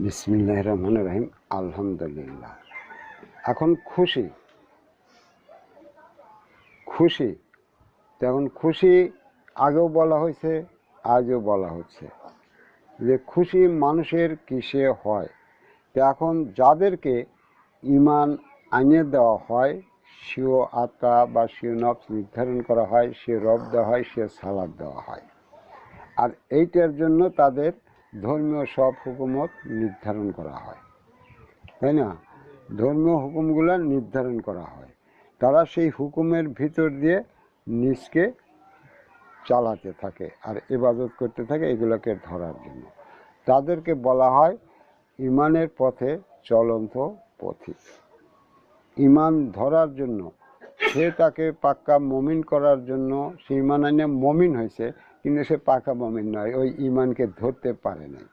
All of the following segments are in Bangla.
বিসমিল্লাহ রহমান রহিম আলহামদুলিল্লাহ। এখন খুশি। খুশি। তখন খুশি আগেও বলা হয়েছে আজও বলা হচ্ছে। যে খুশি মানুষের কিসে হয়? তো এখন যাদেরকে ইমান আনিয়ে দেওয়া হয়, সিও আত্মা বা সিও নফস নির্ধারণ করা হয়, সে রব দেওয়া হয়, সে সালাদ দেওয়া হয়। আর এইটার জন্য তাদের ধর্মীয় সব হুকুমত নির্ধারণ করা হয়। তাই না? ধর্মীয় হুকুমগুলো নির্ধারণ করা হয়। তারা সেই হুকুমের ভিতর দিয়ে নিজকে চালাতে থাকে আর ইবাদত করতে থাকে এগুলোকে ধরার জন্য। তাদেরকে বলা হয় ইমানের পথে চলন্ত পথিক। ইমান ধরার জন্য সে তাকে পাক্কা মমিন করার জন্য, সে ইমান আইনে মমিন হয়েছে কিন্তু সে পাকা মমিন নয়, ওই ইমানকে ধরতে পারে নাই।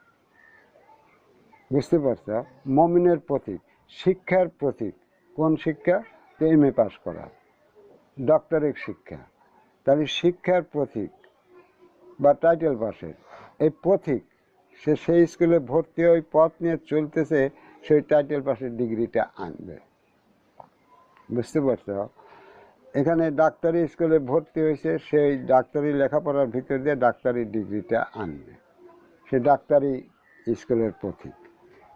বুঝতে পারছ? মমিনের প্রতীক, শিক্ষার প্রতীক। কোন শিক্ষা? তো এম এ পাস করা। ডক্টরের শিক্ষা। তাহলে শিক্ষার প্রতীক বা টাইটেল পাসের এই প্রতীক, সে সেই স্কুলে ভর্তি ওই পথ নিয়ে চলতেছে, সেই টাইটেল পাসের ডিগ্রিটা আনবে। বুঝতে পারছ? এখানে ডাক্তারি স্কুলে ভর্তি হয়েছে, সেই ডাক্তারি লেখাপড়ার ভিতর দিয়ে ডাক্তারি ডিগ্রিটা আনবে। সে ডাক্তারি স্কুলের পথিক।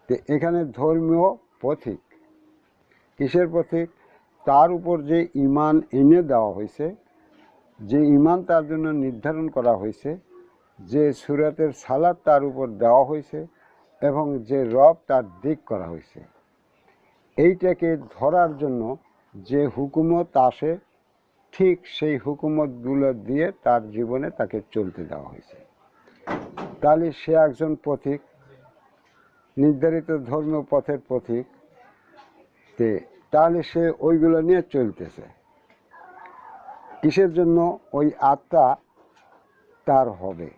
তো এখানে ধর্মীয় পথিক। কিসের পথিক? তার উপর যে ইমান এনে দেওয়া হয়েছে, যে ইমান তার জন্য নির্ধারণ করা হয়েছে, যে সুরাতের সালাদ তার উপর দেওয়া হয়েছে এবং যে রব তার দিক করা হয়েছে। এইটাকে ধরার জন্য যে হুকুমত আসে ঠিক সেই হুকুমত হুকুমতগুলো দিয়ে তার জীবনে তাকে চলতে দেওয়া হয়েছে। তাহলে সে একজন পথিক, নির্ধারিত ধর্মীয় পথের পথিক তে, তাহলে সে ওইগুলো নিয়ে চলতেছে। কিসের জন্য? ওই আত্মা তার হবে।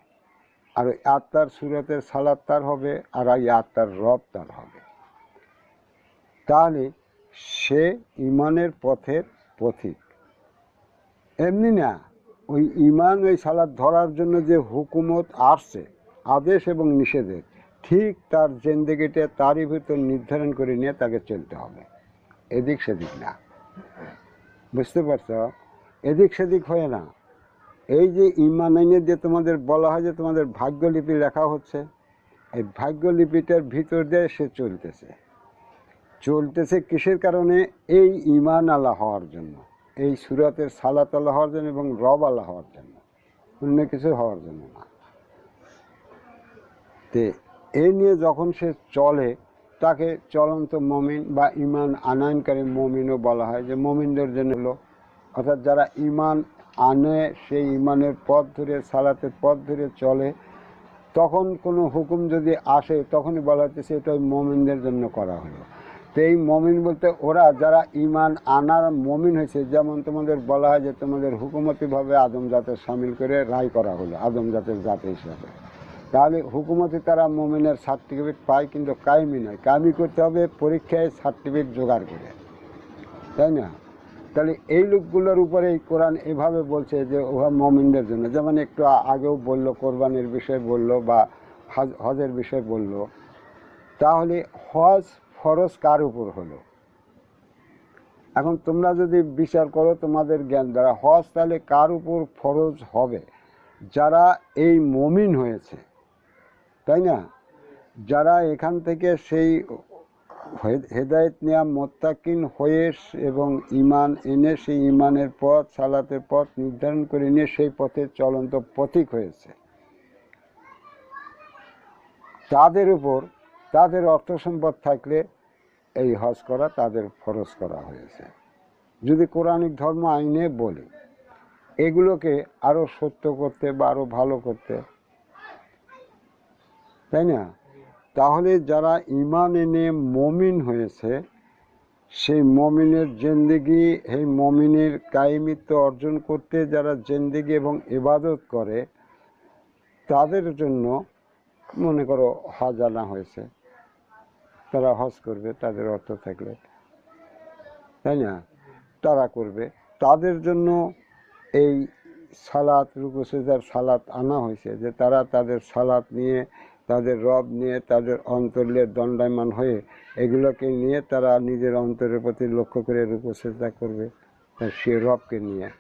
আর ওই আত্মার সুরতের সালাদ তার হবে, আর ওই আত্মার রব তার হবে। তাহলে সে ইমানের পথের পথিক। এমনি না, ওই ইমান ওই সালাদ ধরার জন্য যে হুকুমত আসছে, আদেশ এবং নিষেধের ঠিক তার জেন্দেগিটা তারই ভিতর নির্ধারণ করে নিয়ে তাকে চলতে হবে। এদিক সেদিক না। বুঝতে পারছ? এদিক সেদিক হয়ে না। এই যে ইমান আইনে যে তোমাদের বলা হয় যে তোমাদের ভাগ্যলিপি লেখা হচ্ছে, এই ভাগ্যলিপিটার ভিতর দিয়ে সে চলতেছে। চলতেছে কিসের কারণে? এই ইমান আলা হওয়ার জন্য। এই সুরাতের সালাত আল্লাহ হওয়ার জন্য এবং রব আল্লাহ হওয়ার জন্য। অন্য কিছু হওয়ার জন্য না। তে এই নিয়ে যখন সে চলে, তাকে চলন্ত মমিন বা ইমান আনায়নকারী মমিনও বলা হয়, যে মমিনদের জন্য হলো। অর্থাৎ যারা ইমান আনে, সেই ইমানের পথ ধরে, সালাতের পথ ধরে চলে, তখন কোনো হুকুম যদি আসে, তখনই বলা হচ্ছে এটা ওই মমিনদের জন্য করা হলো। এই মমিন বলতে ওরা যারা ইমান আনার মমিন হয়েছে, যেমন তোমাদের বলা হয় যে তোমাদের হুকুমতিভাবে আদম জাতের সামিল করে রায় করা হলো, আদম জাতের জাত হিসাবে। তাহলে হুকুমতি তারা মমিনের সার্টিফিকেট পায়, কিন্তু কায়েমি নয়। কায়েমি করতে হবে পরীক্ষায় সার্টিফিকেট জোগাড় করে। তাই না? তাহলে এই লোকগুলোর উপরে এই কোরআন এভাবে বলছে যে ওহা মমিনদের জন্য। যেমন একটু আগেও বলল, কোরবানির বিষয় বলল বা হজ হজের বিষয় বলল। তাহলে হজ ফরজ কার উপর হলো? এখন তোমরা যদি বিচার করো তোমাদের জ্ঞান দ্বারা, হজ তাহলে কার উপর ফরজ হবে? যারা এই মমিন হয়েছে, তাই না? যারা এখান থেকে সেই হেদায়েত নেওয়া মোত্তাকিন হয়ে এবং ইমান এনে সেই ইমানের পথ, সালাতের পথ নির্ধারণ করে নিয়ে সেই পথে চলন্ত পথিক হয়েছে। তাদের উপর, তাদের অর্থ সম্পদ থাকলে এই হজ করা, তাদের ফরজ করা হয়েছে। যদি কোরআনিক ধর্ম আইনে বলি, এগুলোকে আরও সত্য করতে বা আরও ভালো করতে, তাই না? তাহলে যারা ইমান এনে মমিন হয়েছে, সেই মমিনের জেন্দেগি এই মমিনের কায়েমিত্ব অর্জন করতে যারা জেন্দেগি এবং ইবাদত করে, তাদের জন্য মনে করো হজ আনা হয়েছে। তারা হজ করবে, তাদের অর্থ থাকলে। তাই না? তারা করবে। তাদের জন্য এই সালাত রুকুসেজার সালাত আনা হয়েছে যে তারা তাদের সালাত নিয়ে, তাদের রব নিয়ে, তাদের অন্তরের দণ্ডায়মান হয়ে এগুলোকে নিয়ে তারা নিজের অন্তরের প্রতি লক্ষ্য করে রূপচেষ্টা করবে সে রবকে নিয়ে।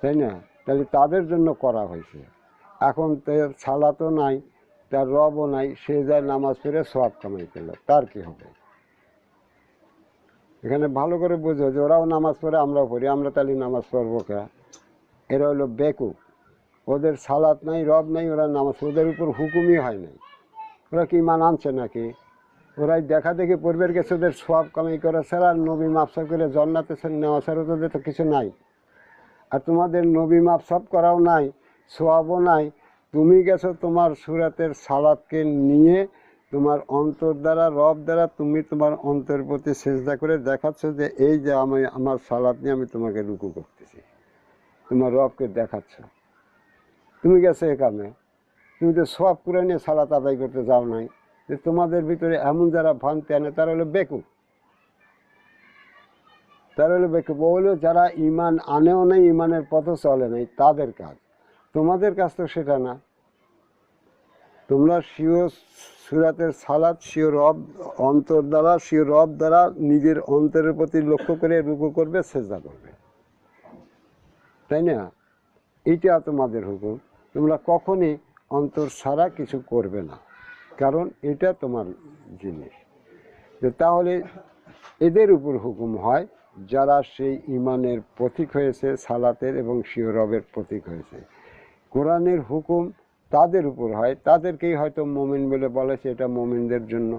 তাই না? তাহলে তাদের জন্য করা হয়েছে। এখন তো নাই তার রবও নাই, সে যায় নামাজ পড়ে সব কামাই পেল তার কি হবে? এখানে ভালো করে বুঝো যে ওরাও নামাজ পড়ে, আমরাও পড়ি। আমরা তাহলে নামাজ পড়ব কে? এরা হলো বেকুব। ওদের সালাত নাই, রব নাই, ওরা নামাজ ওদের উপর হুকুমই হয় নাই। ওরা কি মান আনছে নাকি? ওরাই দেখা দেখি পূর্বের গেছে, ওদের সব কামাই করা ছাড়া আর নবী মাপসা করে জন্নাতে নেওয়া ছাড়া ওদের তো কিছু নাই। আর তোমাদের নবী মাপসাপ করাও নাই সোয়াবও নাই তুমি গেছো তোমার সুরাতের সালাদকে নিয়ে তোমার অন্তর দ্বারা, রব দ্বারা তুমি তোমার অন্তর প্রতি চেষ্টা করে দেখাচ্ছ যে এই যে আমি আমার সালাদ নিয়ে আমি তোমাকে রুকু করতেছি। তোমার রবকে দেখাচ্ছ। তুমি গেছো এখানে তুমি তো সব করে নিয়ে সালাত আদায় করতে যাও নাই। যে তোমাদের ভিতরে এমন যারা ভ্রান্তি আনে, তারা হলো বেকুব। তারা হলো বেকুব। ও যারা ইমান আনেও নেই ইমানের পথে চলে নাই, তাদের কাজ। তোমাদের কাজ তো সেটা না। তোমরা শিও সুরাতের সালাদ শিও রব অন্তর দ্বারা, শিও রব দ্বারা নিজের অন্তরের প্রতি লক্ষ্য করে রুকু করবে চেষ্টা করবে। তাই না? এটা তোমাদের হুকুম। তোমরা কখনই অন্তর ছাড়া কিছু করবে না। কারণ এটা তোমার জিনিস। যে তাহলে এদের উপর হুকুম হয়, যারা সেই ইমানের প্রতীক হয়েছে, সালাতের এবং শিও রবের প্রতীক হয়েছে। কোরআনের হুকুম তাদের উপর হয়। তাদেরকেই হয়তো মমিন বলে বলেছে এটা মমিনদের জন্য।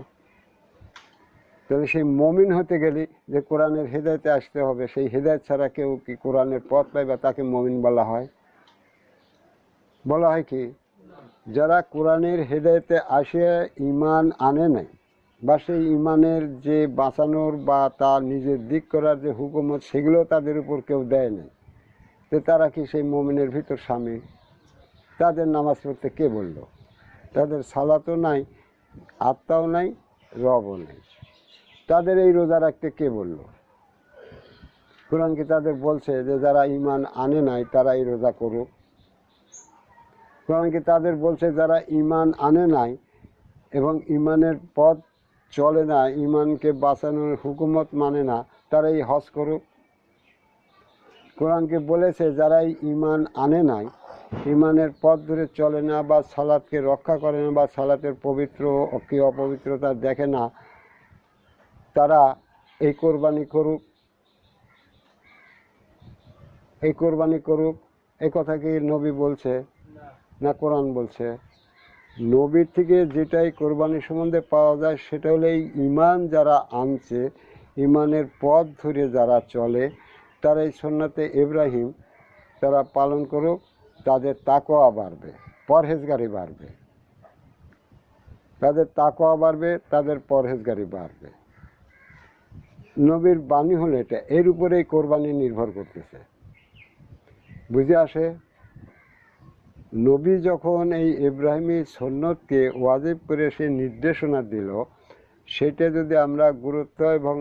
তাহলে সেই মমিন হতে গেলে যে কোরআনের হেদায়তে আসতে হবে, সেই হেদায়ত ছাড়া কেউ কি কোরআনের পথ পায় বা তাকে মমিন বলা হয়? বলা হয় কি, যারা কোরআনের হেদায়তে আসে ইমান আনে নাই বা সেই ইমানের যে বাঁচানোর বা তার নিজের দিক করার যে হুকুমত সেগুলো তাদের উপর কেউ দেয় নাই, তো তারা কি সেই মমিনের ভিতর স্বামী? তাদের নামাজ পড়তে কে বলল? তাদের সালাতও নাই, আত্মাও নাই, রবও নেই। তাদের এই রোজা রাখতে কে বলল? কোরআন কি তাদের বলছে যে যারা ইমান আনে নাই তারা এই রোজা করুক? কোরআন কি তাদের বলছে যারা ইমান আনে নাই এবং ইমানের পথ চলে না ইমানকে বাঁচানোর হুকুমত মানে না তারা এই হজ করুক? কোরআনকে বলেছে যারা ইমান আনে নাই ইমানের পথ ধরে চলে না বা সালাদকে রক্ষা করে না বা সালাতের পবিত্র কি অপবিত্রতা দেখে না, তারা এই কোরবানি করুক, এই কোরবানি করুক এই কথা কি নবী বলছে না কোরআন বলছে? নবীর থেকে যেটাই কোরবানি সম্বন্ধে পাওয়া যায় সেটা হলো এই ইমান যারা আনছে ইমানের পথ ধরে যারা চলে, তারা এই সন্ন্যতে ইব্রাহিম তারা পালন করুক তাদের তাকোয়া বাড়বে, পরহেজগারি বাড়বে। তাদের তাকোয়া বাড়বে, তাদের পরহেজগারি বাড়বে। নবীর বাণী হলো এটা, এর উপরেই কোরবানি নির্ভর করতেছে। বুঝে আসে? নবী যখন এই ইব্রাহিমী সন্ন্যতকে ওয়াজিব করে সে নির্দেশনা দিল, সেটা যদি আমরা গুরুত্ব এবং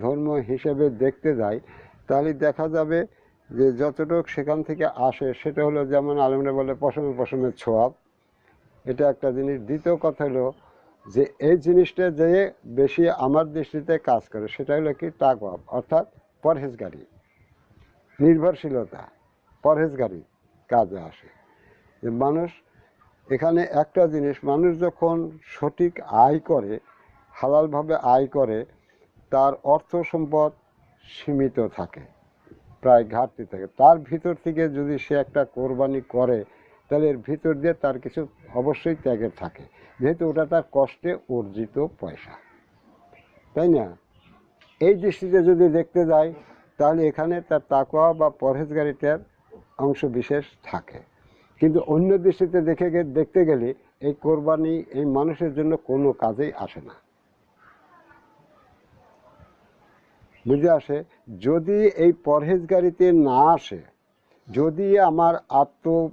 ধর্ম হিসেবে দেখতে যাই, তাহলে দেখা যাবে যে যতটুক সেখান থেকে আসে, সেটা হলো যেমন আলমরা বলে পশমে পশমের ছোয়াব এটা একটা জিনিস। দ্বিতীয় কথা হলো যে এই জিনিসটা যে বেশি আমার দৃষ্টিতে কাজ করে, সেটা হলো কি? তাকওয়াব, অর্থাৎ পরহেজগারি, নির্ভরশীলতা, পরহেজগারি কাজে আসে। যে মানুষ, এখানে একটা জিনিস, মানুষ যখন সঠিক আয় করে, হালালভাবে আয় করে, তার অর্থ সম্পদ সীমিত থাকে। প্রায় ঘাটতি থাকে। তার ভিতর থেকে যদি সে একটা কোরবানি করে, তাহলে এর ভিতর দিয়ে তার কিছু অবশ্যই ত্যাগের থাকে। যেহেতু ওটা তার কষ্টে অর্জিত পয়সা। তাই না? এই দৃষ্টিতে যদি দেখতে যাই, তাহলে এখানে তার তাকোয়া বা পরহেজগারিটার অংশ বিশেষ থাকে। কিন্তু অন্য দৃষ্টিতে দেখে দেখতে গেলে এই কোরবানি এই মানুষের জন্য কোনো কাজেই আসে না। বুঝে আসে? যদি এই পরহেজগারিতে না আসে, যদি আমার আত্ম,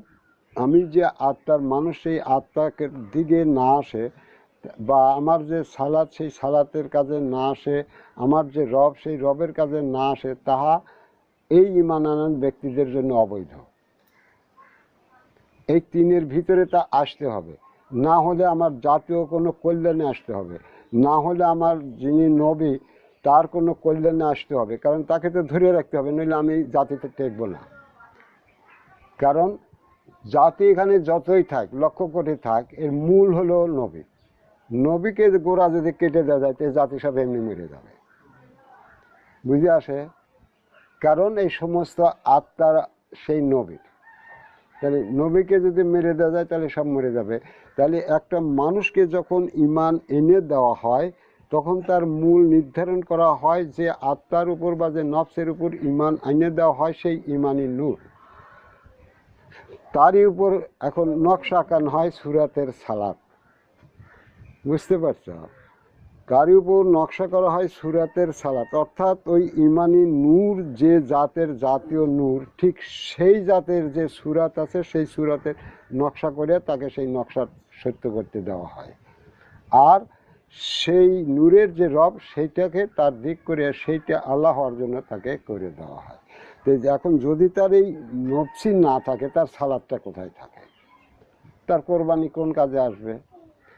আমি যে আত্মার মানুষ, সেই আত্মাকে দিকে না আসে, বা আমার যে সালাদ সেই সালাতের কাজে না আসে, আমার যে রব, সেই রবের কাজে না আসে, তাহা এই ইমান ইমানানন্দ ব্যক্তিদের জন্য অবৈধ। এই তিনের ভিতরে তা আসতে হবে। না হলে আমার জাতীয় কোনো কল্যাণে আসতে হবে। না হলে আমার যিনি নবী তার কোনো কল্যাণে আসতে হবে, কারণ তাকে তো ধরে রাখতে হবে, নইলে আমি জাতিতে টেকবো না। কারণ জাতি এখানে যতই থাক, লক্ষ কোটি থাক, এর মূল হলো নবী। নবীকে গোড়া যদি কেটে দেওয়া যায়, তো জাতি সব এমনি মরে যাবে। বুঝে আসে? কারণ এই সমস্ত আত্মার সেই নবী। তাহলে নবীকে যদি মেরে দেওয়া যায়, তাহলে সব মরে যাবে। তাহলে একটা মানুষকে যখন ইমান এনে দেওয়া হয় তখন তার মূল নির্ধারণ করা হয় যে আত্মার উপর বা যে নফসের উপর ইমান এনে দেওয়া হয় সেই ইমানি নূর। তারই উপর এখন নকশা আঁকান হয় সুরাতের সালাদ বুঝতে পারছ? তারই উপর নকশা করা হয় সুরাতের সালাত। অর্থাৎ ওই ইমানি নূর, যে জাতের জাতীয় নূর, ঠিক সেই জাতের যে সুরাত আছে, সেই সুরাতের নকশা করে তাকে সেই নকশা সত্য করতে দেওয়া হয়। আর সেই নূরের যে রব, সেইটাকে তার দিক করে, সেইটা আল্লাহ হওয়ার জন্য তাকে করে দেওয়া হয়। তো এখন যদি তার এই নফসি না থাকে, তার সালাদটা কোথায় থাকে? তার কোরবানি কোন কাজে আসবে?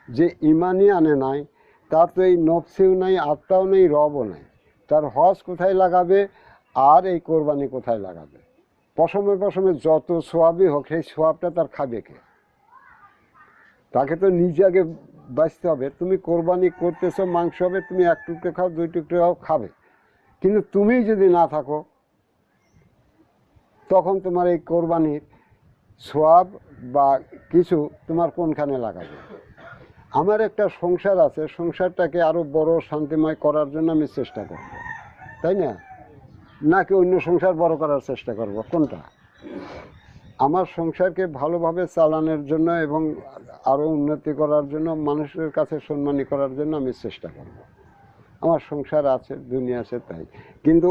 যে ইমানই আনে নাই, তার তো এই নফসিও নাই, আত্মাও নেই, রবও নাই। তার হজ কোথায় লাগাবে? আর এই কোরবানি কোথায় লাগাবে? পশমে পশমে যত সোয়াবই হোক, সেই সোয়াবটা তার খাবে কে? তাকে তো নিজে আগে বাঁচতে হবে। তুমি কোরবানি করতেছো, মাংস হবে, তুমি এক টুকরো খাও, দুই টুকরো খাও, খাবে। কিন্তু তুমি যদি না থাকো, তখন তোমার এই কোরবানির সোয়াব বা কিছু তোমার কোনখানে লাগাবে? আমার একটা সংসার আছে, সংসারটাকে আরও বড় শান্তিময় করার জন্য আমি চেষ্টা করব। তাই না? নাকি অন্য সংসার বড় করার চেষ্টা করব? কোনটা? আমার সংসারকে ভালোভাবে চালানোর জন্য এবং আরও উন্নতি করার জন্য, মানুষের কাছে সম্মানী করার জন্য আমি চেষ্টা করব। আমার সংসার আছে, দুনিয়া আছে তাই। কিন্তু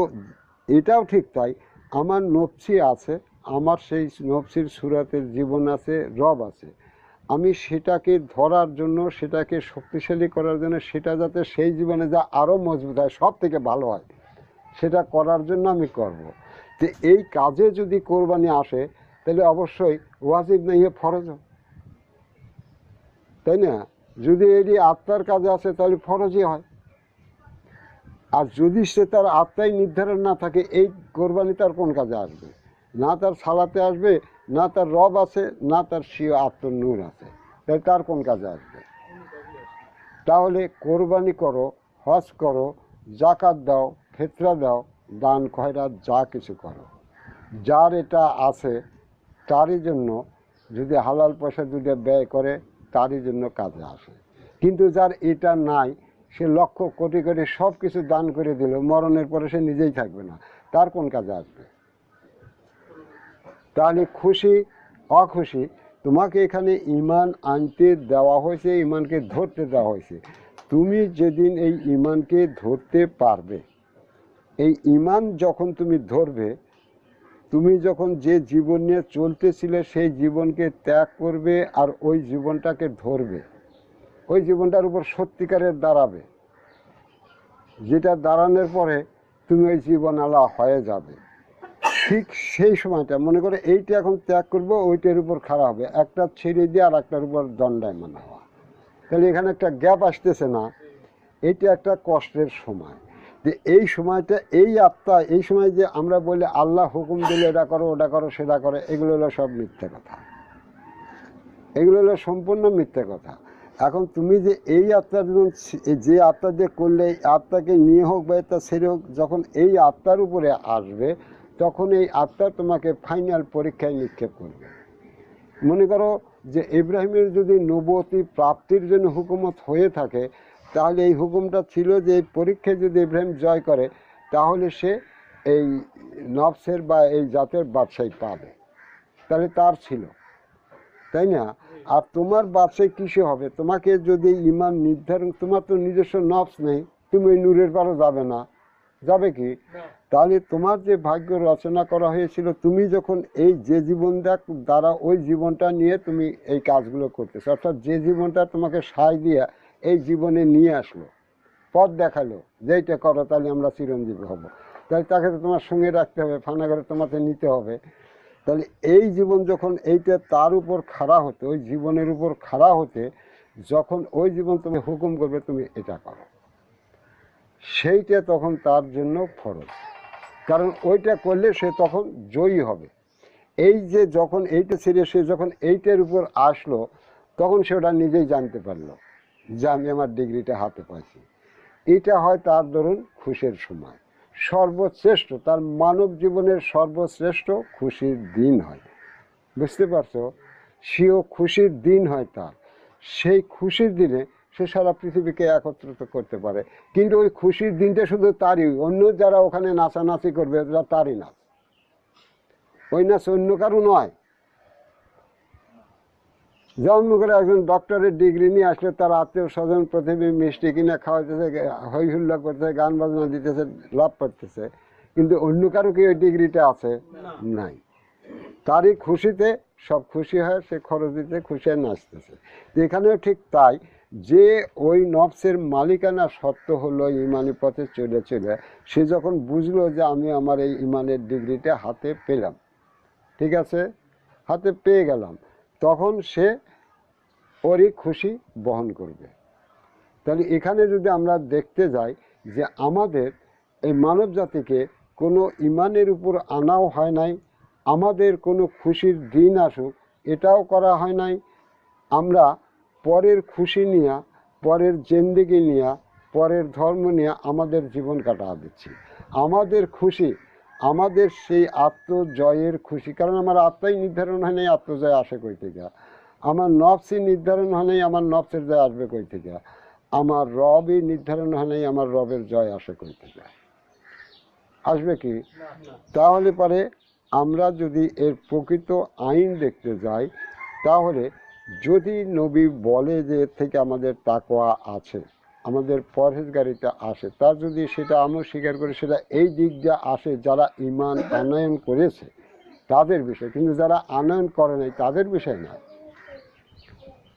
এটাও ঠিক তাই, আমার নফসি আছে, আমার সেই নফসির সুরাতের জীবন আছে, রব আছে। আমি সেটাকে ধরার জন্য, সেটাকে শক্তিশালী করার জন্য, সেটা যাতে সেই জীবনে যা আরও মজবুত হয়, সব থেকে ভালো হয়, সেটা করার জন্য আমি করব। তো এই কাজে যদি কোরবানি আসে তাহলে অবশ্যই ওয়াজিব নেই ফরজ। তাই না? যদি এটি আত্মার কাজে আসে, তাহলে ফরজই হয়। আর যদি সে তার আত্মাই নির্ধারণ না থাকে, এই কোরবানি তার কোন কাজে আসবে? না তার সালাতে আসবে, না তার রব আছে, না তার সিও আত্মর নূর আছে। তাই তার কোন কাজে আসবে? তাহলে কোরবানি করো, হজ করো জাকাত দাও, ফেতরা দাও, দান, খয়রাত, যা কিছু করো। যার এটা আছে তারই জন্য যদি হালাল পয়সা দুটো ব্যয় করে, তারই জন্য কাজে আসে। কিন্তু যার এটা নাই, সে লক্ষ কোটি কোটি সব কিছু দান করে দিল, মরণের পরে সে নিজেই থাকবে না। তার কোন কাজে আসবে? তাহলে খুশি, অখুশি, তোমাকে এখানে ইমান আনতে দেওয়া হয়েছে ইমানকে ধরতে দেওয়া হয়েছে। তুমি যেদিন এই ইমানকে ধরতে পারবে, এই ইমান যখন তুমি ধরবে তুমি যখন যে জীবন নিয়ে চলতেছিলে, সেই জীবনকে ত্যাগ করবে আর ওই জীবনটাকে ধরবে। ওই জীবনটার উপর সত্যিকারের দাঁড়াবে। যেটা দাঁড়ানোর পরে তুমি ওই জীবন আলা হয়ে যাবে। ঠিক সেই সময়টা, মনে করে এইটা এখন ত্যাগ করব, ওইটার উপর খারাপ হবে। একটা ছেড়ে দিয়ে আর একটার উপর দণ্ডায় দণ্ডায়মান হওয়া। তাহলে এখানে একটা গ্যাপ আসতেছে না। এইটা একটা কষ্টের সময়। যে এই সময়টা, এই আত্মা, এই সময় যে আমরা বলি, আল্লাহ হুকুম দিলে এটা করো, ওটা করো, সেটা করো, এগুলো হলো সব মিথ্যে কথা। এগুলো হলো সম্পূর্ণ মিথ্যে কথা। এখন তুমি যে এই আত্মা যখন যে আত্মা দিয়ে করলে, এই আত্মাকে নিয়ে হোক বা তা সেরে হোক, যখন এই আত্মার উপরে আসবে, তখন এই আত্মা তোমাকে ফাইনাল পরীক্ষায় নিক্ষেপ করবে। মনে করো যে ইব্রাহিমের যদি নবতী প্রাপ্তির জন্য হুকুমত হয়ে থাকে তাহলে এই হুকুমটা ছিল যে এই পরীক্ষায় যদি ইব্রাহিম জয় করে তাহলে সে এই নফসের বা এই জাতের বাদশাহী পাবে। তাহলে তার ছিল। তাই না? আর তোমার বাদশাহী কিসে হবে? তোমাকে যদি ইমান নির্ধারণ তোমার তো নিজস্ব নফস নেই তুমি ওই নূরের পারও যাবে না। যাবে কি? তাহলে তোমার যে ভাগ্য রচনা করা হয়েছিল তুমি যখন এই যে জীবন দেখ দ্বারা ওই জীবনটা নিয়ে তুমি এই কাজগুলো করতেছো। অর্থাৎ যে জীবনটা তোমাকে সায় দিয়ে এই জীবনে নিয়ে আসলো, পথ দেখাল, যেইটা করো তাহলে আমরা চিরঞ্জীবী হব। তাহলে তাকে তো তোমার সঙ্গে রাখতে হবে ফানাঘরে তোমাকে নিতে হবে। তাহলে এই জীবন যখন এইটা তার উপর খাড়া হতে, ওই জীবনের উপর খাড়া হতে, যখন ওই জীবন তুমি হুকুম করবে, তুমি এটা করো। সেইটা তখন তার জন্য ফরজ। কারণ ওইটা করলে সে তখন জয়ী হবে। এই যে যখন এইটা ছেড়ে সে যখন এইটার উপর আসলো, তখন সে ওটা নিজেই জানতে পারল। যে আমি আমার ডিগ্রিটা হাতে পাইছি। এটা হয় তার ধরুন খুশির সময়। সর্বশ্রেষ্ঠ, তার মানব জীবনের সর্বশ্রেষ্ঠ খুশির দিন হয়। বুঝতে পারছ? সেও খুশির দিন হয় তার। সেই খুশির দিনে সে সারা পৃথিবীকে একত্রিত করতে পারে। কিন্তু ওই খুশির দিনটা শুধু তারই, অন্য যারা ওখানে নাচানাচি করবে, ওরা তারই নাচ। ওই নাচ অন্য কারও নয়। যেমন করে একজন ডক্টরের ডিগ্রি নিয়ে আসলে তার আত্মীয় স্বজন প্রতিবী মিষ্টি কিনে খাওয়াইতেছে হই হুল্লা করতেছে গান বাজনা দিতেছে লাভ করতেছে। কিন্তু অন্য কারও কি ওই ডিগ্রিটা আছে? নাই। তারই খুশিতে সব খুশি হয় সে খরচ দিতে খুশি হয়ে নাচতেছে। এখানেও ঠিক তাই যে ওই নফসের মালিকানা সত্য হলো ইমানি পথে চলে চলে সে যখন বুঝলো যে আমি আমার এই ইমানের ডিগ্রিটা হাতে পেলাম ঠিক আছে? হাতে পেয়ে গেলাম। তখন সে ওরই খুশি বহন করবে। তাহলে এখানে যদি আমরা দেখতে যাই যে আমাদের এই মানব জাতিকে কোনো ইমানের উপর আনাও হয় নাই, আমাদের কোনো খুশির দিন আসুক, এটাও করা হয় নাই, আমরা পরের খুশি নিয়ে, পরের জেন্দিগি নিয়ে, পরের ধর্ম নিয়ে আমাদের জীবন কাটা দিচ্ছি। আমাদের খুশি আমাদের সেই আত্মজয়ের খুশি, কারণ আমার আত্মাই নির্ধারণ হয় নাই, আত্মজয় আসে কই থেকে? আমার নফসই নির্ধারণ হয় নাই, আমার নফসের জয় আসবে কই থেকে? আমার রবই নির্ধারণ হয় নাই, আমার রবের জয় আসে কই থেকে? আসবে কি? তাহলে পরে আমরা যদি এর প্রকৃত আইন দেখতে যাই, তাহলে যদি নবী বলে যে এর থেকে আমাদের তাকওয়া আছে আমাদের পরহেজগারিতা আসে তার যদি সেটা আমরা স্বীকার করি, সেটা এই দিক দিয়ে আসে, যারা ইমান আনয়ন করেছে, তাদের বিষয়। কিন্তু যারা আনয়ন করে নাই, তাদের বিষয় না।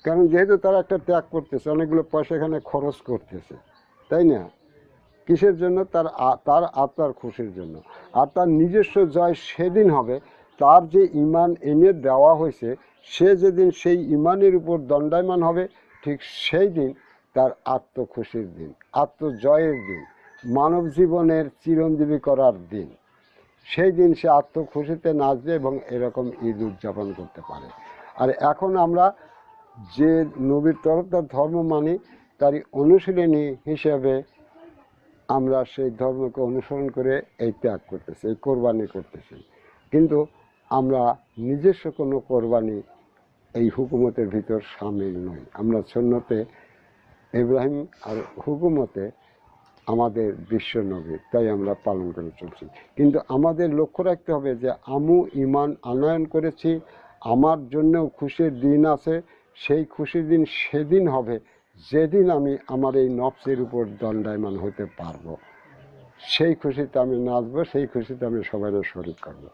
কারণ যেহেতু তারা একটা ত্যাগ করতেছে, অনেকগুলো পয়সা এখানে খরচ করতেছে, তাই না? কিসের জন্য? তার তার আত্মার খুশির জন্য। আর তার নিজস্ব জয় সেদিন হবে, তার যে ইমান এনে দেওয়া হয়েছে, সে যেদিন সেই ইমানের উপর দণ্ডায়মান হবে, ঠিক সেই দিন তার আত্মখুশির দিন, আত্মজয়ের দিন, মানব জীবনের চিরঞ্জীবী করার দিন। সেই দিন সে আত্মখুশিতে নাচবে এবং এরকম ঈদ উদযাপন করতে পারে। আর এখন আমরা যে নবীর তরফদার ধর্ম মানি, তারই অনুশীলনী হিসেবে আমরা সেই ধর্মকে অনুসরণ করে এই ত্যাগ করতেছি, এই কোরবানি করতেছি। কিন্তু আমরা নিজস্ব কোনো কোরবানি এই হুকুমতের ভিতর সামিল নই। আমরা সন্ন্যতে ইব্রাহিম আর হুকুমতে আমাদের বিশ্ব নবী, তাই আমরা পালন করে চলছি। কিন্তু আমাদের লক্ষ্য রাখতে হবে যে আমু ইমান আনয়ন করেছি, আমার জন্যও খুশির দিন আছে, সেই খুশির দিন সেদিন হবে, যেদিন আমি আমার এই নফসের উপর দণ্ডায়মান হতে পারব। সেই খুশিতে আমি নাচবো, সেই খুশিতে আমি সবাই শরীর করব।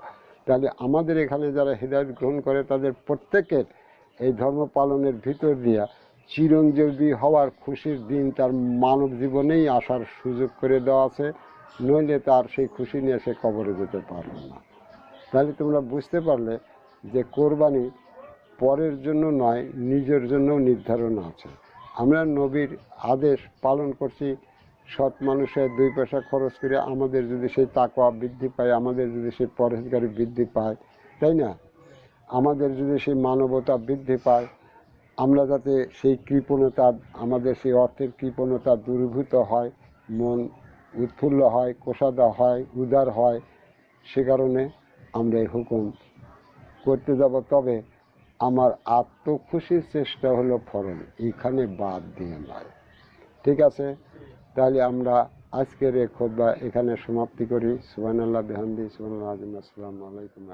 তাহলে আমাদের এখানে যারা হৃদয় গ্রহণ করে, তাদের প্রত্যেকের এই ধর্ম পালনের ভিতর দিয়া চিরঞ্জীবী হওয়ার খুশির দিন তার মানব জীবনেই আসার সুযোগ করে দেওয়া আছে। নইলে তার সেই খুশি নিয়ে সে কবরে যেতে পারবে না। তাহলে তোমরা বুঝতে পারলে যে কোরবানি পরের জন্য নয়, নিজের জন্য নির্ধারণ আছে। আমরা নবীর আদেশ পালন করছি, সৎ মানুষের দুই পয়সা খরচ করে আমাদের যদি সেই তাকওয়া বৃদ্ধি পায়, আমাদের যদি সেই পরহেজগারি বৃদ্ধি পায়, তাই না? আমাদের যদি সেই মানবতা বৃদ্ধি পায় আমরা যাতে সেই কৃপণতা, আমাদের সেই অর্থের কৃপণতা দূরীভূত হয়, মন উৎফুল্ল হয় কোষাদা হয়, উদার হয়, সে কারণে আমরা এই হুকুম করতে যাব। তবে আমার আত্মখুশির চেষ্টা হলো ফরন এইখানে বাদ দিয়ে নয়। ঠিক আছে? তাহলে আমরা আজকের এই খোদবা এখানে সমাপ্তি করি। সুবান আল্লাহ বেহান্দি সুবান আলাইকুম।